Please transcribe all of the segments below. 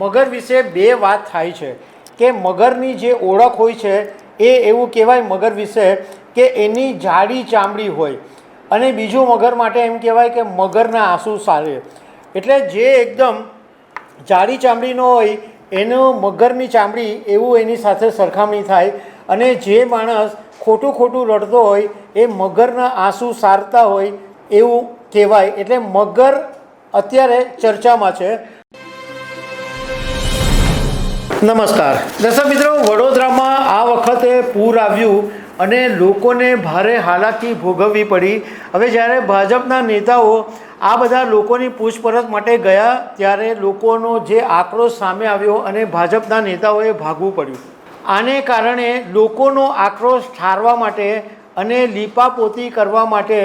મગર વિશે બે વાત થાય છે કે મગરની જે ઓળખ હોય છે, એ એવું કહેવાય મગર વિશે કે એની જાડી ચામડી હોય. અને બીજું મગર માટે એમ કહેવાય કે મગરના આંસુ સારે. એટલે જે એકદમ જાડી ચામડીનો હોય, એનો મગરની ચામડી એવું એની સાથે સરખામણી થાય અને જે માણસ ખોટું ખોટું રડતો હોય, એ મગરના આંસુ સારતા હોય એવું કહેવાય. એટલે મગર અત્યારે ચર્ચામાં છે. નમસ્કાર. દર્શક મિત્રો, વડોદરામાં આ વખતે પૂર આવ્યું અને લોકોને ભારે હાલાકી ભોગવવી પડી. હવે જ્યારે ભાજપના નેતાઓ આ બધા લોકોની પૂછપરછ માટે ગયા, ત્યારે લોકોનો જે આક્રોશ સામે આવ્યો અને ભાજપના નેતાઓએ ભાગવું પડ્યું. આને કારણે લોકોનો આક્રોશ ઠારવા માટે અને લીપાપોતી કરવા માટે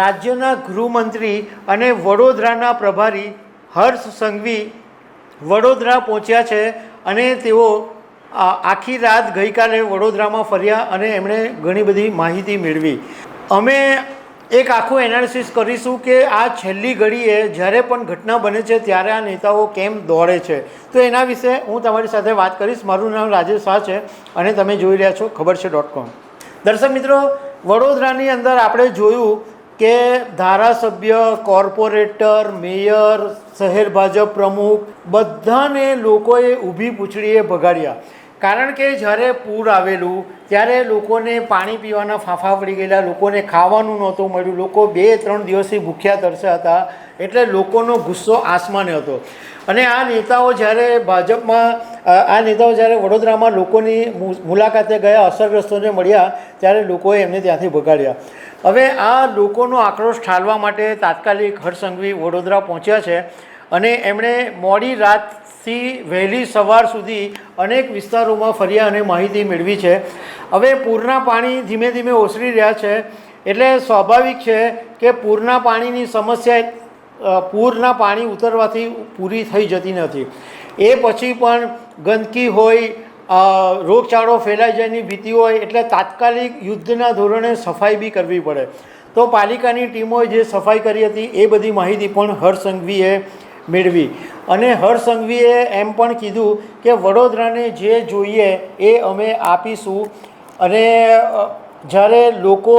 રાજ્યના ગૃહમંત્રી અને વડોદરાના પ્રભારી હર્ષ સંઘવી વડોદરા પહોંચ્યા છે. અને તેઓ આખી રાત ગઈકાલે વડોદરામાં ફર્યા અને એમણે ઘણી બધી માહિતી મેળવી. અમે એક આખું એનાલિસિસ કરીશું કે આ છેલ્લી ઘડીએ જ્યારે પણ ઘટના બને છે ત્યારે આ નેતાઓ કેમ દોડે છે. તો એના વિશે હું તમારી સાથે વાત કરીશ. મારું નામ રાજેશ શાહ છે અને તમે જોઈ રહ્યા છો ખબર છે ડોટ કોમ. દર્શક મિત્રો, વડોદરાની અંદર આપણે જોયું કે ધારાસભ્ય, કોર્પોરેટર, મેયર, શહેર ભાજપ પ્રમુખ બધાને લોકોએ ઊભી પૂછડીએ ભગાડ્યા. કારણ કે જ્યારે પૂર આવેલું, ત્યારે લોકોને પાણી પીવાના ફાંફા પડી ગયેલા, લોકોને ખાવાનું નહોતું મળ્યું, લોકો બે ત્રણ દિવસથી ભૂખ્યા તરસ્યા હતા, એટલે લોકોનો ગુસ્સો આસમાને હતો. અને આ નેતાઓ જ્યારે ભાજપમાં આ નેતાઓ જ્યારે વડોદરામાં લોકોની મુલાકાતે ગયા, અસરગ્રસ્તોને મળ્યા, ત્યારે લોકોએ એમને ત્યાંથી ભગાડ્યા. હવે આ લોકોનો આક્રોશ ઠાલવા માટે તાત્કાલિક હરસંઘવી વડોદરા પહોંચ્યા છે અને એમણે મોડી રાતથી વહેલી સવાર સુધી અનેક વિસ્તારોમાં ફર્યા અને માહિતી મેળવી છે. હવે પૂરના પાણી ધીમે ધીમે ઓસરી રહ્યા છે એટલે સ્વાભાવિક છે કે પૂરના પાણીની સમસ્યા પૂરના પાણી ઉતરવાથી પૂરી થઈ જતી નથી. એ પછી પણ ગંદકી હોય રોગચાળો ફેલાઈ જાયની ભીતિ હોય એટલે તાત્કાલિક યુદ્ધના ધોરણે સફાઈ બી કરવી પડે. તો પાલિકાની ટીમોએ જે સફાઈ કરી હતી એ બધી માહિતી પણ હરસંઘવીએ મેળવી. અને હરસંઘવીએ એમ પણ કીધું કે વડોદરાને જે જોઈએ એ અમે આપીશું. અને જ્યારે લોકો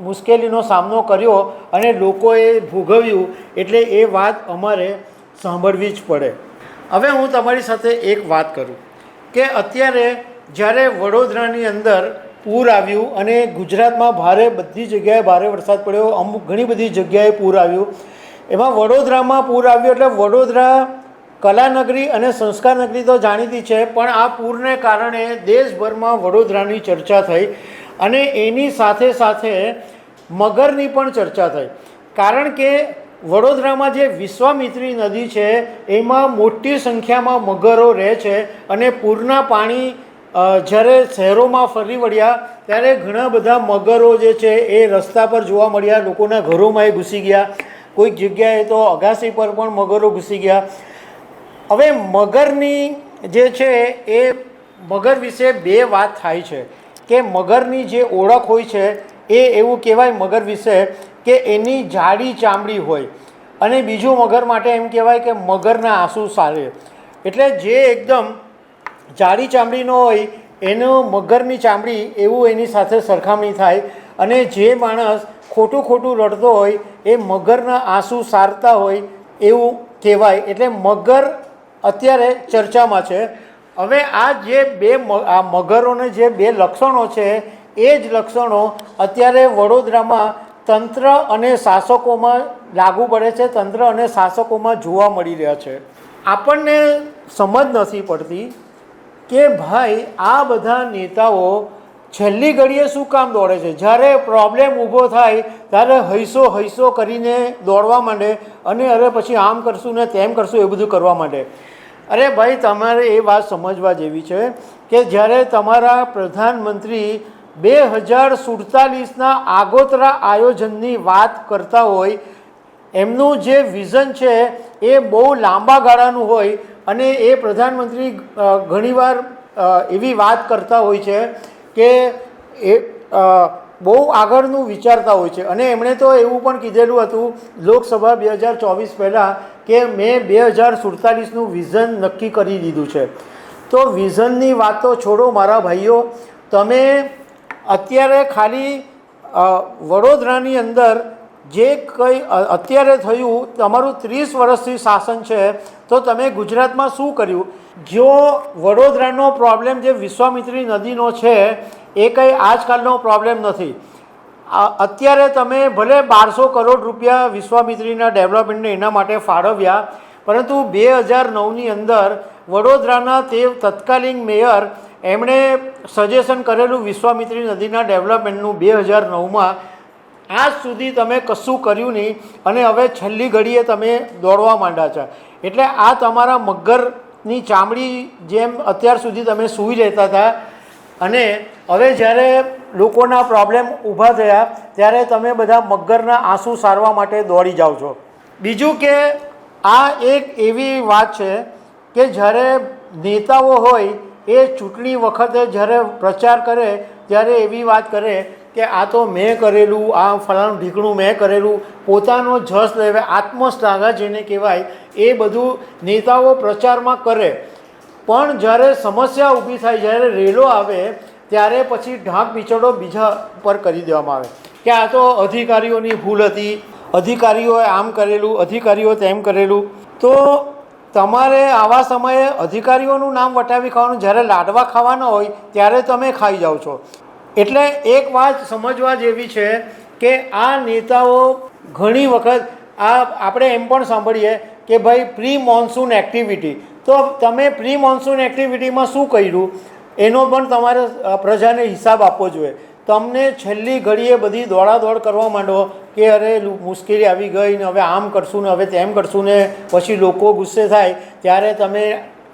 મુશ્કેલીનો સામનો કર્યો અને લોકોએ ભોગવ્યું એટલે એ વાત અમારે સાંભળવી જ પડે. હવે હું તમારી સાથે એક વાત કરું. કે અત્યારે જ્યારે વડોદરાની અંદર પૂર આવ્યું અને ગુજરાતમાં ભારે બધી જગ્યાએ ભારે વરસાદ પડ્યો, અમુક ઘણી બધી જગ્યાએ પૂર આવ્યું. એમાં વડોદરામાં પૂર આવ્યું એટલે વડોદરા કલાનગરી અને સંસ્કાર નગરી તો જાણીતી છે, પણ આ પૂરને કારણે દેશભરમાં વડોદરાની ચર્ચા થઈ અને એની સાથે સાથે મગરની પણ ચર્ચા થઈ. કારણ કે વડોદરામાં જે વિશ્વામિત્રી નદી છે, એમાં મોટી સંખ્યામાં મગરો રહે છે અને પૂરના પાણી જ્યારે શહેરોમાં ફરી વળ્યા, ત્યારે ઘણા બધા મગરો જે છે, એ રસ્તા પર જોવા મળ્યા, લોકોના ઘરોમાં એ ઘૂસી ગયા. કોઈક જગ્યાએ તો અગાસી પર પણ મગરો ઘૂસી ગયા. હવે મગરની જે છે, એ મગર વિશે બે વાત થાય છે કે મગરની જે ઓળખ હોય છે, એ એવું કહેવાય મગર વિશે કે એની જાડી ચામડી હોય. અને બીજું મગર માટે એમ કહેવાય કે મગરના આંસુ સારે. એટલે જે એકદમ જાડી ચામડીનો હોય, એનો મગરની ચામડી એવું એની સાથે સરખામણી થાય અને જે માણસ ખોટું ખોટું રડતો હોય, એ મગરના આંસુ સારતા હોય એવું કહેવાય. એટલે મગર અત્યારે ચર્ચામાં છે. હવે આ જે બે આ મગરોને જે બે લક્ષણો છે, એ જ લક્ષણો અત્યારે વડોદરામાં તંત્ર અને શાસકોમાં લાગુ પડે છે. તંત્ર અને શાસકોમાં જોવા મળી રહ્યા છે. આપણને સમજ નથી પડતી કે ભાઈ, આ બધા નેતાઓ છેલ્લી ઘડીએ શું કામ દોડે છે? જ્યારે પ્રોબ્લેમ ઊભો થાય, ત્યારે હૈસો હૈસો કરીને દોડવા માંડે અને અરે પછી આમ કરશું ને તેમ કરશું એ બધું કરવા માંડે. અરે ભાઈ, તમારે એ વાત સમજવા જેવી છે કે જ્યારે તમારા પ્રધાનમંત્રી બે હજાર સુડતાલીસના આગોતરા આયોજનની વાત કરતા હોય, એમનું જે વિઝન છે એ બહુ લાંબા ગાળાનું હોય અને એ પ્રધાનમંત્રી ઘણીવાર એવી વાત કરતા હોય છે કે એ બહુ આગળનું વિચારતા હોય છે. અને એમણે તો એવું પણ કીધેલું હતું લોકસભા બે હજાર ચોવીસ પહેલાં કે મેં બે હજાર સુડતાલીસનું વિઝન નક્કી કરી દીધું છે. તો વિઝનની વાત તો છોડો મારા ભાઈઓ, તમે અત્યારે ખાલી વડોદરાની અંદર જે કંઈ અત્યારે થયું, તમારું ત્રીસ વર્ષથી શાસન છે, તો તમે ગુજરાતમાં શું કર્યું? જો વડોદરાનો પ્રોબ્લેમ જે વિશ્વામિત્રી નદીનો છે, એ કંઈ આજકાલનો પ્રોબ્લેમ નથી. અત્યારે તમે ભલે બારસો કરોડ રૂપિયા વિશ્વામિત્રીના ડેવલપમેન્ટને એના માટે ફાળવ્યા પરંતુ બે હજાર નવની અંદર વડોદરાના તે તત્કાલીન મેયર એમણે સજેશન કરેલું વિશ્વામિત્રી નદીના ડેવલપમેન્ટનું બે હજાર નવમાં, આજ સુધી તમે કશું કર્યું નહીં અને હવે છેલ્લી ઘડીએ તમે દોડવા માંડ્યા છો. એટલે આ તમારા મગરની ચામડી જેમ અત્યાર સુધી તમે સૂઈ રહેતા હતા અને હવે જ્યારે લોકોના પ્રોબ્લેમ ઊભા થયા, ત્યારે તમે બધા મગરના આંસુ સારવા માટે દોડી જાઓ છો. બીજું કે આ એક એવી વાત છે કે જ્યારે નેતાઓ હોય એ ચૂંટણી વખતે જ્યારે પ્રચાર કરે, ત્યારે એવી વાત કરે કે આ તો મેં કરેલું, આ ફલાણું ઢીકણું મેં કરેલું, પોતાનો જસ લેવે આત્મશ્લાઘા જેને કહેવાય, એ બધું નેતાઓ પ્રચારમાં કરે. પણ જ્યારે સમસ્યા ઊભી થાય, જ્યારે રેલો આવે, ત્યારે પછી ઢાંક બિચડો બીજા પર કરી દેવામાં આવે. કે આ તો અધિકારીઓની ભૂલ હતી અધિકારીઓએ આમ કરેલું, અધિકારીઓ તેમ કરેલું. તો તમારે આવા સમયે અધિકારીઓનું નામ વટાવી ખાવાનું, જ્યારે લાડવા ખાવાના હોય, ત્યારે તમે ખાઈ જાઓ છો. એટલે એક વાત સમજવા જેવી છે કે આ નેતાઓ ઘણી વખત, આ આપણે એમ પણ સાંભળીએ કે ભાઈ પ્રી મોન્સૂન એક્ટિવિટી તો તમે પ્રી મોન્સૂન એક્ટિવિટીમાં શું કર્યું? એનો પણ તમારે પ્રજાને હિસાબ આપવો જોઈએ. તમને છેલ્લી ઘડીએ બધી દોડાદોડ કરવા માંડો કે અરે મુશ્કેલી આવી ગઈ ને હવે આમ કરશું ને હવે તેમ કરશું ને પછી લોકો ગુસ્સે થાય, ત્યારે તમે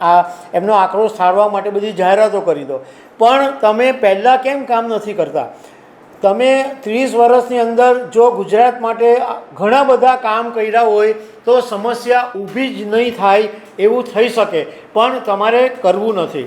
આ, એમનો આક્રોશ ઠારવા માટે બધી જાહેરાતો કરી દો. પણ તમે પહેલાં કેમ કામ નથી કરતા? તમે ત્રીસ વર્ષની અંદર જો ગુજરાત માટે ઘણા બધા કામ કર્યા હોય, તો સમસ્યા ઊભી જ નહીં થાય એવું થઈ શકે, પણ તમારે કરવું નથી.